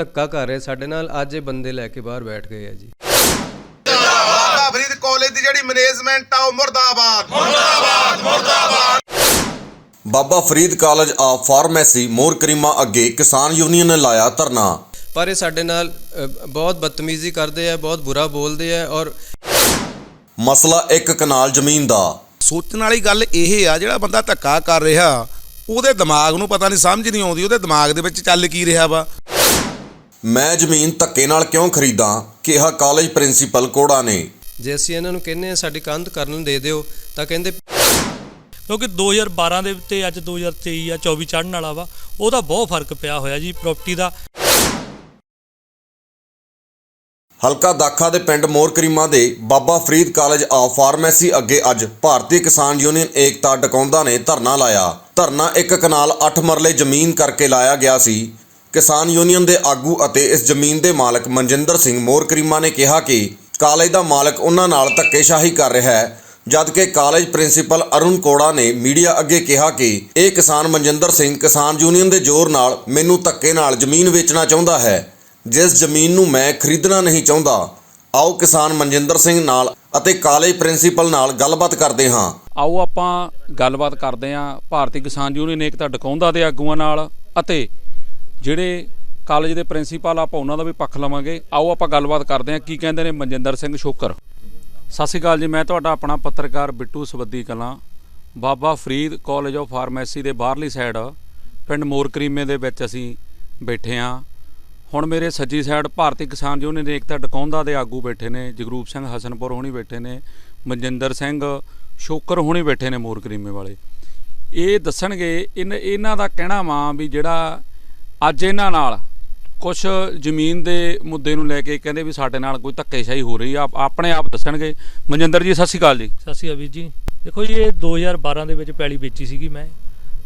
ਧੱਕਾ ਕਰ ਰਹੇ ਸਾਡੇ ਨਾਲ ਅੱਜ ਇਹ ਬੰਦੇ ਲੈ ਕੇ ਬਾਹਰ ਬੈਠ ਗਏ ਆ ਜੀ। ਬਾਬਾ ਫਰੀਦ ਕਾਲਜ ਦੀ ਜਿਹੜੀ ਮੈਨੇਜਮੈਂਟ ਆ ਉਹ ਮੁਰਦਾਬਾਦ। Baba Farid college of pharmacy Mor Karima ਅੱਗੇ ਕਿਸਾਨ ਯੂਨੀਅਨ ਨੇ ਲਾਇਆ ਧਰਨਾ। ਪਰ ਇਹ ਸਾਡੇ ਨਾਲ ਬਹੁਤ ਬਦਤਮੀਜ਼ੀ ਕਰਦੇ ਆ ਬਹੁਤ ਬੁਰਾ ਬੋਲਦੇ ਆ ਔਰ ਮਸਲਾ ਇੱਕ ਕਨਾਲ ਜ਼ਮੀਨ ਦਾ। ਸੋਚਣ ਵਾਲੀ ਗੱਲ ਇਹ ਆ ਜਿਹੜਾ ਬੰਦਾ ਧੱਕਾ ਕਰ ਰਿਹਾ ਉਹਦੇ ਦਿਮਾਗ ਨੂੰ ਪਤਾ ਨਹੀਂ ਸਮਝ ਨਹੀਂ ਆਉਂਦੀ ਉਹਦੇ ਦਿਮਾਗ ਦੇ ਵਿੱਚ ਚੱਲ ਕੀ ਰਿਹਾ ਵਾ। ਮੈਂ ਜ਼ਮੀਨ ਧੱਕੇ ਨਾਲ ਕਿਉਂ ਖਰੀਦਾਂ? ਕਿਹਾ ਕਾਲਜ ਪ੍ਰਿੰਸੀਪਲ ਕੋੜਾ ਨੇ। ਜੇ ਅਸੀਂ ਇਹਨਾਂ ਨੂੰ ਕਹਿੰਨੇ ਆ ਸਾਡੀ ਕੰਧ ਕਰਨ ਨੂੰ ਦੇ ਦਿਓ ਤਾਂ ਕਹਿੰਦੇ ਕਿਉਂਕਿ 2012 ਦੇ ਉੱਤੇ ਅੱਜ 2023 ਆ 24 ਚੜ੍ਹਨ ਵਾਲਾ ਵਾ ਉਹਦਾ ਬਹੁਤ ਫ਼ਰਕ ਪਿਆ ਹੋਇਆ ਜੀ ਪ੍ਰਾਪਰਟੀ ਦਾ। ਹਲਕਾ ਦਾਖਾ ਦੇ ਪਿੰਡ ਮੋਰ ਕਰੀਮਾ ਦੇ Baba Farid college of pharmacy ਅੱਗੇ ਅੱਜ ਭਾਰਤੀ ਕਿਸਾਨ ਯੂਨੀਅਨ ਏਕਤਾ ਟਕਾਉਂਦਾ ਨੇ ਧਰਨਾ ਲਾਇਆ। ਧਰਨਾ ਇੱਕ ਕਨਾਲ 8 ਮਰਲੇ ਜ਼ਮੀਨ ਕਰਕੇ ਲਾਇਆ ਗਿਆ ਸੀ। ਕਿਸਾਨ ਯੂਨੀਅਨ ਦੇ ਆਗੂ ਅਤੇ ਇਸ ਜ਼ਮੀਨ ਦੇ ਮਾਲਕ ਮਨਜਿੰਦਰ ਸਿੰਘ ਮੋਰ ਕਰੀਮਾ ਨੇ ਕਿਹਾ ਕਿ ਕਾਲਜ ਦਾ ਮਾਲਕ ਉਹਨਾਂ ਨਾਲ ਧੱਕੇਸ਼ਾਹੀ ਕਰ ਰਿਹਾ ਹੈ, ਜਦਕਿ ਕਾਲਜ ਪ੍ਰਿੰਸੀਪਲ ਅਰੁਣ ਕੋੜਾ ਨੇ ਮੀਡੀਆ ਅੱਗੇ ਕਿਹਾ ਕਿ ਇਹ ਕਿਸਾਨ ਮਨਜਿੰਦਰ ਸਿੰਘ ਕਿਸਾਨ ਯੂਨੀਅਨ ਦੇ ਜ਼ੋਰ ਨਾਲ ਮੈਨੂੰ ਧੱਕੇ ਨਾਲ ਜ਼ਮੀਨ ਵੇਚਣਾ ਚਾਹੁੰਦਾ ਹੈ, ਜਿਸ ਜ਼ਮੀਨ ਨੂੰ ਮੈਂ ਖਰੀਦਣਾ ਨਹੀਂ ਚਾਹੁੰਦਾ। ਆਓ ਕਿਸਾਨ ਮਨਜਿੰਦਰ ਸਿੰਘ ਨਾਲ ਅਤੇ ਕਾਲਜ ਪ੍ਰਿੰਸੀਪਲ ਨਾਲ ਗੱਲਬਾਤ ਕਰਦੇ ਹਾਂ। ਆਓ ਆਪਾਂ ਗੱਲਬਾਤ ਕਰਦੇ ਹਾਂ। ਭਾਰਤੀ ਕਿਸਾਨ ਯੂਨੀਅਨ ਏਕਤਾ ਡਕਾਉਂਦਾ ਦੇ ਆਗੂਆਂ ਨਾਲ ਅਤੇ ਜਿਹੜੇ ਕਾਲਜ ਦੇ ਪ੍ਰਿੰਸੀਪਲ ਆਪਾਂ ਉਹਨਾਂ ਦਾ ਵੀ ਪੱਖ ਲਵਾਂਗੇ। ਆਓ ਆਪਾਂ ਗੱਲਬਾਤ ਕਰਦੇ ਹਾਂ, ਕੀ ਕਹਿੰਦੇ ਨੇ ਮਨਜਿੰਦਰ ਸਿੰਘ ਸ਼ੋਕਰ। ਸਤਿ ਸ਼੍ਰੀ ਅਕਾਲ ਜੀ, ਮੈਂ ਤੁਹਾਡਾ ਆਪਣਾ ਪੱਤਰਕਾਰ Bittu Swaddi Kalan. Baba Farid college of pharmacy ਦੇ ਬਾਹਰਲੀ ਸਾਈਡ ਪਿੰਡ ਮੋਰ ਕਰੀਮੇ ਦੇ ਵਿੱਚ ਅਸੀਂ ਬੈਠੇ ਹਾਂ। ਹੁਣ ਮੇਰੇ ਸੱਜੀ ਸਾਈਡ ਭਾਰਤੀ ਕਿਸਾਨ ਯੂਨੀਅਨ ਏਕਤਾ ਡਕੌਂਦਾ ਦੇ ਆਗੂ ਬੈਠੇ ਨੇ, ਜਗਰੂਪ ਸਿੰਘ ਹਸਨਪੁਰ ਹੋਣੀ ਬੈਠੇ ਨੇ, ਮਨਜਿੰਦਰ ਸਿੰਘ ਸ਼ੋਕਰ ਹੋਣੀ ਬੈਠੇ ਨੇ ਮੋਰ ਕਰੀਮੇ ਵਾਲੇ। ਇਹ ਦੱਸਣਗੇ, ਇਨ, ਇਹਨਾਂ ਦਾ ਕਹਿਣਾ ਵਾ ਵੀ ਜਿਹੜਾ ਅੱਜ ਇਹਨਾਂ ਨਾਲ ਕੁਝ ਜ਼ਮੀਨ ਦੇ ਮੁੱਦੇ ਨੂੰ ਲੈ ਕੇ ਕਹਿੰਦੇ ਵੀ ਸਾਡੇ ਨਾਲ ਕੋਈ ਧੱਕੇਸ਼ਾਹੀ ਹੋ ਰਹੀ ਆ। ਆਪ- ਆਪਣੇ ਆਪ ਦੱਸਣਗੇ। ਮਨਜਿੰਦਰ ਜੀ, ਸਤਿ ਸ਼੍ਰੀ ਅਕਾਲ ਜੀ। ਸਤਿ ਸ਼੍ਰੀ ਅਕਾਲ ਵੀਰ ਜੀ। ਦੇਖੋ ਜੀ, ਇਹ 2012 ਦੇ ਵਿੱਚ ਪੈਲੀ ਵੇਚੀ ਸੀਗੀ ਮੈਂ।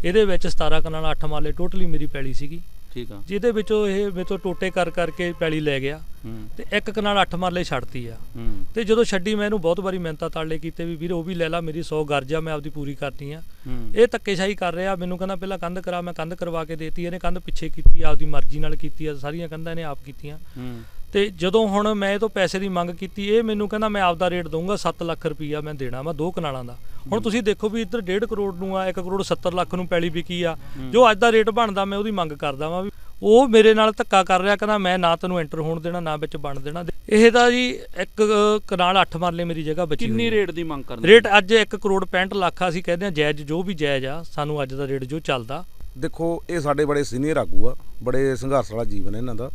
ਇਹਦੇ ਵਿੱਚ 17 ਕਨਾਲ 8 ਮਾਲੇ ਟੋਟਲੀ ਮੇਰੀ ਪੈਲੀ ਸੀਗੀ। ਠੀਕ ਆ। ਜਿਹਦੇ ਵਿੱਚੋਂ ਇਹ ਮੇਰੇ ਤੋਂ ਟੋਟੇ ਕਰ ਕਰਕੇ ਪੈਲੀ ਲੈ ਗਿਆ ਤੇ ਇੱਕ ਕਨਾਲ 8 ਮਾਲੇ ਛੱਡਤੀ ਆ। ਤੇ ਜਦੋਂ ਛੱਡੀ ਮੈਂ ਇਹਨੂੰ ਬਹੁਤ ਵਾਰੀ ਮਿਹਨਤਾਂ ਤਾਲੇ ਕੀਤੇ ਵੀ ਵੀਰ ਉਹ ਵੀ ਲੈ ਲਾ ਮੇਰੀ 100 ਗਰਜਾ ਮੈਂ ਆਪਦੀ ਪੂਰੀ ਕਰਨੀ ਆ। ਇਹ ਧੱਕੇਸ਼ਾਹੀ ਕਰ ਰਿਹਾ ਮੈਨੂੰ ਕਹਿੰਦਾ ਪਹਿਲਾਂ ਕੰਧ ਕਰਾ ਮੈਂ ਕੰਧ ਕਰਵਾ ਕੇ ਦੇਤੀ ਇਹਨੇ ਕੰਧ ਪਿੱਛੇ ਕੀਤੀ ਆਪਦੀ ਮਰਜ਼ੀ ਨਾਲ ਕੀਤੀ ਆ ਸਾਰੀਆਂ ਕੰਧਾਂ ਇਹਨੇ ਆਪ ਕੀਤੀਆਂ। ਤੇ ਜਦੋਂ ਹੁਣ ਮੈਂ ਇਹ ਤੋਂ ਪੈਸੇ ਦੀ ਮੰਗ ਕੀਤੀ ਇਹ ਮੈਨੂੰ ਕਹਿੰਦਾ ਮੈਂ ਆਪਦਾ ਰੇਟ ਦਊਂਗਾ 7 ਲੱਖ ਰੁਪਈਆ ਮੈਂ ਦੇਣਾ ਵਾ ਦੋ ਕਨਾਲਾਂ ਦਾ। ਹੁਣ ਤੁਸੀਂ ਦੇਖੋ ਵੀ ਇੱਧਰ 1.5 ਕਰੋੜ ਨੂੰ ਆ 1 ਕਰੋੜ 70 ਲੱਖ ਨੂੰ ਪੈਲੀ ਵਿਕੀ ਆ। ਜੋ ਅੱਜ ਦਾ ਰੇਟ ਬਣਦਾ ਮੈਂ ਉਹਦੀ ਮੰਗ ਕਰਦਾ ਵਾਂ ਵੀ ਉਹ ਮੇਰੇ ਨਾਲ ਧੱਕਾ ਕਰ ਰਿਹਾ ਕਹਿੰਦਾ ਮੈਂ ਨਾ ਤੈਨੂੰ ਐਂਟਰ ਹੋਣ ਦੇਣਾ ਨਾ ਵਿੱਚ ਬਣ ਦੇਣਾ। ਇਹ ਤਾਂ ਜੀ ਇੱਕ ਕਨਾਲ 8 ਮਰਲੇ ਮੇਰੀ ਜਗ੍ਹਾ ਬਚੀ ਕਿੰਨੀ। ਰੇਟ ਦੀ ਮੰਗ ਕਰਦੇ ਰੇਟ ਅੱਜ 1 ਕਰੋੜ 65 ਲੱਖ ਆ ਅਸੀਂ ਕਹਿੰਦੇ ਆ ਜਾਇਜ਼ ਜੋ ਵੀ ਜਾਇਜ਼ ਆ ਸਾਨੂੰ ਅੱਜ ਦਾ ਰੇਟ ਜੋ ਚੱਲਦਾ। ਦੇਖੋ ਇਹ ਸਾਡੇ ਬੜੇ ਸੀਨੀਅਰ ਆਗੂ ਆ ਬੜੇ ਸੰਘਰਸ਼ ਵਾਲਾ ਜੀਵਨ ਹੈ ਇਹਨਾਂ ਦਾ।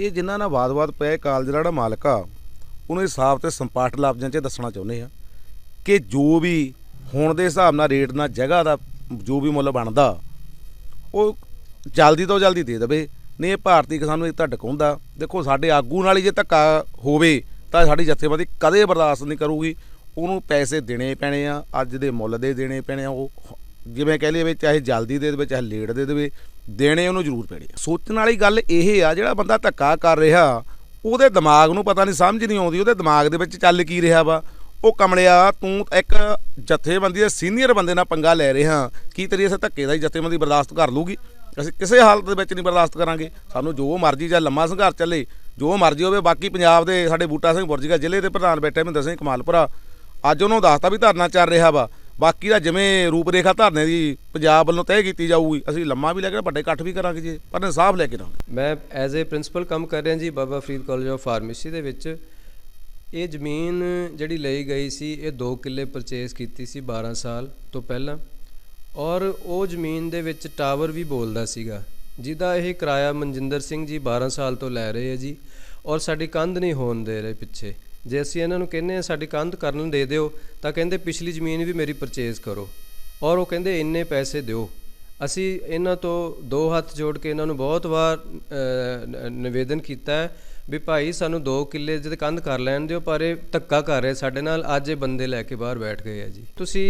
ਇਹ ਜਿਨ੍ਹਾਂ ਨਾਲ ਵਾਦ-ਵਾਦ ਪਏ ਕਾਲਜ ਦਾ ਜਿਹੜਾ ਮਾਲਕ ਆ ਉਹਨੂੰ ਇਹ ਸਾਫ਼ ਤੇ ਸੰਪਾਟ ਲਫ਼ਜ਼ਾਂ 'ਚ ਦੱਸਣਾ ਚਾਹੁੰਦੇ ਆ। ਕਿ ਜੋ ਵੀ ਹੁਣ ਦੇ ਹਿਸਾਬ ਨਾਲ ਰੇਟ ਨਾਲ ਜਗ੍ਹਾ ਦਾ ਜੋ ਵੀ ਮੁੱਲ ਬਣਦਾ, ਉਹ ਜਲਦੀ ਤੋਂ ਜਲਦੀ ਦੇ ਦੇਵੇ। ਨਹੀਂ, ਇਹ ਭਾਰਤੀ ਕਿਸਾਨ ਨੂੰ ਇਹ ਇੱਕ ਡਕਾਉਂਦਾ। ਦੇਖੋ, ਸਾਡੇ ਆਗੂ ਨਾਲ ਹੀ ਜੇ ਧੱਕਾ ਹੋਵੇ, ਤਾਂ ਸਾਡੀ ਜਥੇਬੰਦੀ ਕਦੇ ਬਰਦਾਸ਼ਤ ਨਹੀਂ ਕਰੂਗੀ। ਉਹਨੂੰ ਪੈਸੇ ਦੇਣੇ ਪੈਣੇ ਆ, ਅੱਜ ਦੇ ਮੁੱਲ ਦੇ ਦੇਣੇ ਪੈਣੇ ਆ, ਉਹ ਜਿਵੇਂ ਕਹਿ ਲਈਏ ਵੀ ਚਾਹੇ ਜਲਦੀ ਦੇ ਦੇਵੇ, ਚਾਹੇ ਲੇਟ ਦੇ ਦੇਵੇ, ਦੇਣੇ ਉਹਨੂੰ ਜ਼ਰੂਰ ਪੈਣੇ ਸੋਚਣ ਵਾਲੀ ਗੱਲ ਇਹ ਆ, ਜਿਹੜਾ ਬੰਦਾ ਧੱਕਾ ਕਰ ਰਿਹਾ, ਉਹਦੇ ਦਿਮਾਗ ਨੂੰ ਪਤਾ ਨਹੀਂ, ਸਮਝ ਨਹੀਂ ਆਉਂਦੀ, ਉਹਦੇ ਦਿਮਾਗ ਦੇ ਵਿੱਚ ਚੱਲ ਕੀ ਰਿਹਾ ਵਾ। ਉਹ ਕਮਲਿਆ, ਤੂੰ ਇੱਕ ਜਥੇਬੰਦੀ ਦੇ ਸੀਨੀਅਰ ਬੰਦੇ ਨਾਲ ਪੰਗਾ ਲੈ ਰਿਹਾ। ਕੀ ਤੇਰੀ ਇਸੇ ਧੱਕੇ ਦਾ ਹੀ ਜਥੇਬੰਦੀ ਬਰਦਾਸ਼ਤ ਕਰ ਲੂਗੀ? ਅਸੀਂ ਕਿਸੇ ਹਾਲਤ ਦੇ ਵਿੱਚ ਨਹੀਂ ਬਰਦਾਸ਼ਤ ਕਰਾਂਗੇ। ਸਾਨੂੰ ਜੋ ਮਰਜ਼ੀ ਜਾਂ ਲੰਮਾ ਸੰਘਰਸ਼ ਚੱਲੇ, ਜੋ ਮਰਜ਼ੀ ਹੋਵੇ, ਬਾਕੀ ਪੰਜਾਬ ਦੇ ਸਾਡੇ ਬੂਟਾ ਸਿੰਘ ਬੁਰਜੀਗਾ ਜ਼ਿਲ੍ਹੇ ਦੇ ਪ੍ਰਧਾਨ ਬੈਠੇ ਮਹਿੰਦਰ ਸਿੰਘ ਕਮਾਲਪੁਰਾ। ਅੱਜ ਉਹਨੂੰ ਦੱਸਤਾ ਵੀ ਧਰਨਾ ਚੱਲ ਰਿਹਾ ਵਾ। ਬਾਕੀ ਦਾ ਜਿਵੇਂ ਰੂਪਰੇਖਾ ਧਰਨੇ ਦੀ ਪੰਜਾਬ ਵੱਲੋਂ ਤੈਅ ਕੀਤੀ ਜਾਊਗੀ, ਅਸੀਂ ਲੰਮਾ ਵੀ ਲੈ ਕੇ ਵੱਡੇ ਇਕੱਠ ਵੀ ਕਰਾਂਗੇ ਜੀ, ਪਰ ਇਨਸਾਫ ਲੈ ਕੇ ਰਹਾਂਗੇ ਮੈਂ ਐਜ਼ ਅ ਪ੍ਰਿੰਸੀਪਲ ਕੰਮ ਕਰ ਰਿਹਾ ਜੀ, Baba Farid college of pharmacy ਦੇ ਵਿੱਚ। ਇਹ ਜ਼ਮੀਨ ਜਿਹੜੀ ਲਈ ਗਈ ਸੀ, ਇਹ 2 ਕਿੱਲੇ ਪਰਚੇਸ ਕੀਤੀ ਸੀ 12 ਸਾਲ ਤੋਂ ਪਹਿਲਾਂ ਔਰ ਉਹ ਜ਼ਮੀਨ ਦੇ ਵਿੱਚ ਟਾਵਰ ਵੀ ਬੋਲਦਾ ਸੀਗਾ, ਜਿਹਦਾ ਇਹ ਕਿਰਾਇਆ ਮਨਜਿੰਦਰ ਸਿੰਘ ਜੀ 12 ਸਾਲ ਤੋਂ ਲੈ ਰਹੇ ਆ ਜੀ ਔਰ ਸਾਡੀ ਕੰਧ ਨਹੀਂ ਹੋਣ ਦੇ ਰਹੇ ਪਿੱਛੇ। ਜੇ ਅਸੀਂ ਇਹਨਾਂ ਨੂੰ ਕਹਿੰਦੇ ਆ, ਸਾਡੀ ਕੰਧ ਕਰਨ ਦੇ ਦਿਓ, ਤਾਂ ਕਹਿੰਦੇ ਪਿਛਲੀ ਜ਼ਮੀਨ ਵੀ ਮੇਰੀ ਪਰਚੇਸ ਕਰੋ ਔਰ ਉਹ ਕਹਿੰਦੇ ਇੰਨੇ ਪੈਸੇ ਦਿਓ। ਅਸੀਂ ਇਹਨਾਂ ਤੋਂ ਦੋ ਹੱਥ ਜੋੜ ਕੇ ਇਹਨਾਂ ਨੂੰ ਬਹੁਤ ਵਾਰ ਨਿਵੇਦਨ ਕੀਤਾ ਹੈ ਵੀ ਭਾਈ ਸਾਨੂੰ 2 ਕਿੱਲੇ ਜਿਹਦੇ ਕੰਧ ਕਰ ਲੈਣ ਦਿਓ, ਪਰ ਇਹ ਧੱਕਾ ਕਰ ਰਹੇ ਸਾਡੇ ਨਾਲ, ਅੱਜ ਇਹ ਬੰਦੇ ਲੈ ਕੇ ਬਾਹਰ ਬੈਠ ਗਏ ਆ ਜੀ ਤੁਸੀਂ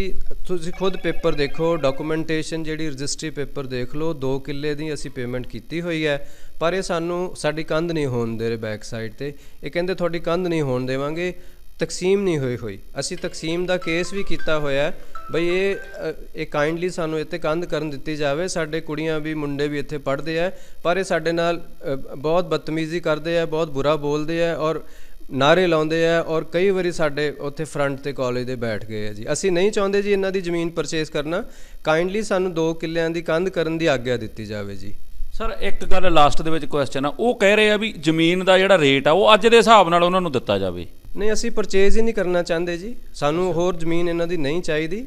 ਤੁਸੀਂ ਖੁਦ ਪੇਪਰ ਦੇਖੋ ਡਾਕੂਮੈਂਟੇਸ਼ਨ ਜਿਹੜੀ ਰਜਿਸਟਰੀ ਪੇਪਰ ਦੇਖ ਲਓ 2 ਕਿੱਲੇ ਦੀ ਅਸੀਂ ਪੇਮੈਂਟ ਕੀਤੀ ਹੋਈ ਹੈ, ਪਰ ਇਹ ਸਾਨੂੰ, ਸਾਡੀ ਕੰਧ ਨਹੀਂ ਹੋਣ ਦੇ ਰਹੇ ਬੈਕ ਸਾਈਡ ਤੇ ਇਹ ਕਹਿੰਦੇ ਤੁਹਾਡੀ ਕੰਧ ਨਹੀਂ ਹੋਣ ਦੇਵਾਂਗੇ, ਤਕਸੀਮ ਨਹੀਂ ਹੋਈ ਹੋਈ ਅਸੀਂ ਤਕਸੀਮ ਦਾ ਕੇਸ ਵੀ ਕੀਤਾ ਹੋਇਆ ਹੈ। ਬਈ ਇਹ ਇਹ ਕਾਈਂਡਲੀ ਸਾਨੂੰ ਇੱਥੇ ਕੰਧ ਕਰਨ ਦਿੱਤੀ ਜਾਵੇ। ਸਾਡੇ ਕੁੜੀਆਂ ਵੀ, ਮੁੰਡੇ ਵੀ ਇੱਥੇ ਪੜ੍ਹਦੇ ਆ, ਪਰ ਇਹ ਸਾਡੇ ਨਾਲ ਬਹੁਤ ਬਦਤਮੀਜ਼ੀ ਕਰਦੇ ਆ, ਬਹੁਤ ਬੁਰਾ ਬੋਲਦੇ ਆ ਔਰ ਨਾਰੇ ਲਾਉਂਦੇ ਆ ਔਰ ਕਈ ਵਾਰੀ ਸਾਡੇ ਉੱਥੇ ਫਰੰਟ ਤੇ ਕਾਲਜ ਦੇ ਬੈਠ ਗਏ ਆ ਜੀ। ਅਸੀਂ ਨਹੀਂ ਚਾਹੁੰਦੇ ਜੀ ਇਹਨਾਂ ਦੀ ਜ਼ਮੀਨ ਪਰਚੇਸ ਕਰਨਾ। ਕਾਈਂਡਲੀ ਸਾਨੂੰ 2 ਕਿੱਲਿਆਂ ਦੀ ਕੰਧ ਕਰਨ ਦੀ ਆਗਿਆ ਦਿੱਤੀ ਜਾਵੇ ਜੀ। ਸਰ, ਇੱਕ ਗੱਲ ਲਾਸਟ ਦੇ ਵਿੱਚ ਕੁਐਸਚਨ ਆ। ਉਹ ਕਹਿ ਰਹੇ ਆ ਵੀ ਜ਼ਮੀਨ ਦਾ ਜਿਹੜਾ ਰੇਟ ਆ, ਉਹ ਅੱਜ ਦੇ ਹਿਸਾਬ ਨਾਲ ਉਹਨਾਂ ਨੂੰ ਦਿੱਤਾ ਜਾਵੇ। ਨਹੀਂ ਅਸੀਂ ਪਰਚੇਜ਼ ਹੀ ਨਹੀਂ ਕਰਨਾ ਚਾਹੁੰਦੇ ਜੀ। ਸਾਨੂੰ ਹੋਰ ਜ਼ਮੀਨ ਇਹਨਾਂ ਦੀ ਨਹੀਂ ਚਾਹੀਦੀ।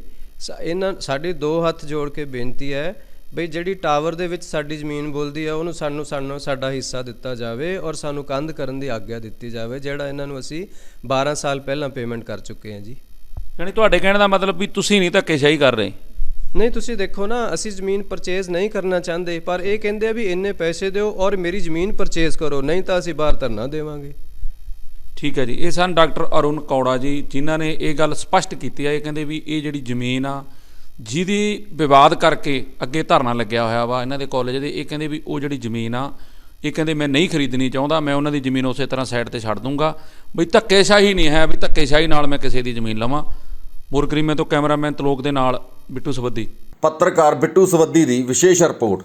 ਇਹਨਾਂ ਸਾਡੇ ਦੋ ਹੱਥ ਜੋੜ ਕੇ ਬੇਨਤੀ ਹੈ ਬਈ ਜਿਹੜੀ ਟਾਵਰ ਦੇ ਵਿੱਚ ਸਾਡੀ ਜ਼ਮੀਨ ਬੋਲਦੀ ਹੈ ਉਹਨੂੰ ਸਾਨੂੰ ਸਾਨੂੰ ਸਾਡਾ ਹਿੱਸਾ ਦਿੱਤਾ ਜਾਵੇ ਔਰ ਸਾਨੂੰ ਕੰਧ ਕਰਨ ਦੀ ਆਗਿਆ ਦਿੱਤੀ ਜਾਵੇ ਜਿਹੜਾ ਇਹਨਾਂ ਨੂੰ ਅਸੀਂ 12 ਸਾਲ ਪਹਿਲਾਂ ਪੇਮੈਂਟ ਕਰ ਚੁੱਕੇ ਹਾਂ ਜੀ। ਯਾਨੀ ਤੁਹਾਡੇ ਕਹਿਣ ਦਾ ਮਤਲਬ ਵੀ ਤੁਸੀਂ ਨਹੀਂ ਧੱਕੇਸ਼ਾਹੀ ਕਰ ਰਹੇ? ਨਹੀਂ ਤੁਸੀਂ ਦੇਖੋ ਨਾ ਅਸੀਂ ਜ਼ਮੀਨ ਪਰਚੇਜ਼ ਨਹੀਂ ਕਰਨਾ ਚਾਹੁੰਦੇ ਪਰ ਇਹ ਕਹਿੰਦੇ ਆ ਵੀ ਇੰਨੇ ਪੈਸੇ ਦਿਓ ਔਰ ਮੇਰੀ ਜ਼ਮੀਨ ਪਰਚੇਜ਼ ਕਰੋ ਨਹੀਂ ਤਾਂ ਅਸੀਂ ਬਾਹਰ ਧਰਨਾ ਦੇਵਾਂਗੇ। ਠੀਕ ਹੈ ਜੀ। ਇਹ ਸਨ ਡਾਕਟਰ ਅਰੁਣ ਕੌੜਾ ਜੀ, ਜਿਨ੍ਹਾਂ ਨੇ ਇਹ ਗੱਲ ਸਪਸ਼ਟ ਕੀਤੀ ਹੈ। ਇਹ ਕਹਿੰਦੇ ਵੀ ਇਹ ਜਿਹੜੀ ਜ਼ਮੀਨ ਆ, ਜਿਹਦੀ ਵਿਵਾਦ ਕਰਕੇ ਅੱਗੇ ਧਰਨਾ ਲੱਗਿਆ ਹੋਇਆ ਵਾ ਇਹਨਾਂ ਦੇ ਕਾਲਜ ਦੇ, ਇਹ ਕਹਿੰਦੇ ਵੀ ਉਹ ਜਿਹੜੀ ਜ਼ਮੀਨ ਆ, ਇਹ ਕਹਿੰਦੇ ਮੈਂ ਨਹੀਂ ਖਰੀਦਣੀ ਚਾਹੁੰਦਾ, ਮੈਂ ਉਹਨਾਂ ਦੀ ਜ਼ਮੀਨ ਉਸੇ ਤਰ੍ਹਾਂ ਸਾਈਡ ਤੇ ਛੱਡ ਦੂੰਗਾ। ਬਈ ਧੱਕੇਸ਼ਾਹੀ ਨਹੀਂ ਹੈ ਵੀ ਧੱਕੇਸ਼ਾਹੀ ਨਾਲ ਮੈਂ ਕਿਸੇ ਦੀ ਜ਼ਮੀਨ ਲਵਾਂ। ਮੁਰਕਰੀਮੇ ਤੋਂ ਕੈਮਰਾਮੈਨ ਤਲੋਕ ਦੇ ਨਾਲ ਬਿੱਟੂ ਸਬੱਦੀ ਪੱਤਰਕਾਰ ਬਿੱਟੂ ਸਵੱਦੀ ਦੀ ਵਿਸ਼ੇਸ਼ ਰਿਪੋਰਟ।